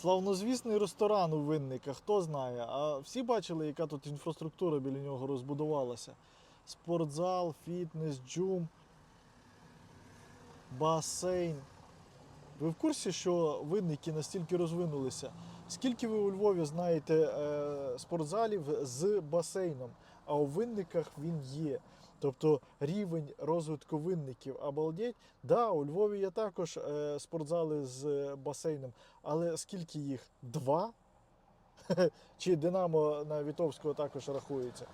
Славнозвісний ресторан у Винниках, хто знає. А всі бачили, яка тут інфраструктура біля нього розбудувалася. Спортзал, фітнес, джум, басейн. Ви в курсі, що винники настільки розвинулися? Скільки ви у Львові знаєте е, спортзалів з басейном, а у винниках він є. Тобто рівень розвитку винників обалдеть. Да, у Львові є також е, спортзали з басейном, але скільки їх? Два? Чи Динамо на Вітовського також рахується?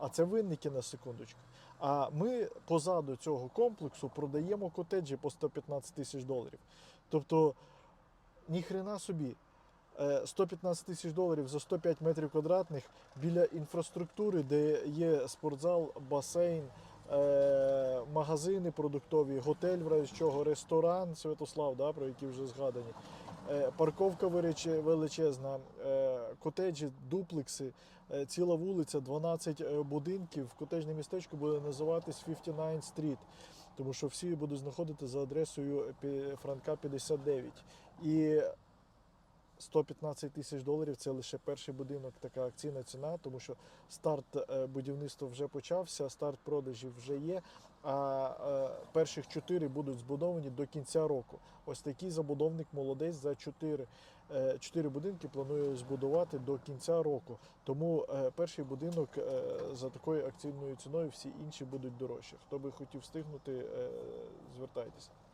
А це винники на секундочку. А ми позаду цього комплексу продаємо котеджі по 115 тисяч доларів. Тобто, ніхрена собі. Е, 115 тисяч доларів за 105 метрів квадратних біля інфраструктури, де є спортзал, басейн, е, магазини продуктові, готель, в разі чого, ресторан Святослав, да, про який вже згадані, е, парковка величезна, е, котеджі, дуплекси, е, ціла вулиця, 12 е, будинків. Котеджне містечко буде називатись 59 Street, тому що всі будуть знаходити за адресою Франка 59. І 115 тисяч доларів це лише перший будинок, така акційна ціна, тому що старт е, будівництва вже почався, старт продажів вже є. А е, перших чотири будуть збудовані до кінця року. Ось такий забудовник молодець за чотири. е, Чотири будинки планує збудувати до кінця року. Тому перший будинок за такою акційною ціною, всі інші будуть дорожчі. Хто би хотів встигнути, звертайтеся.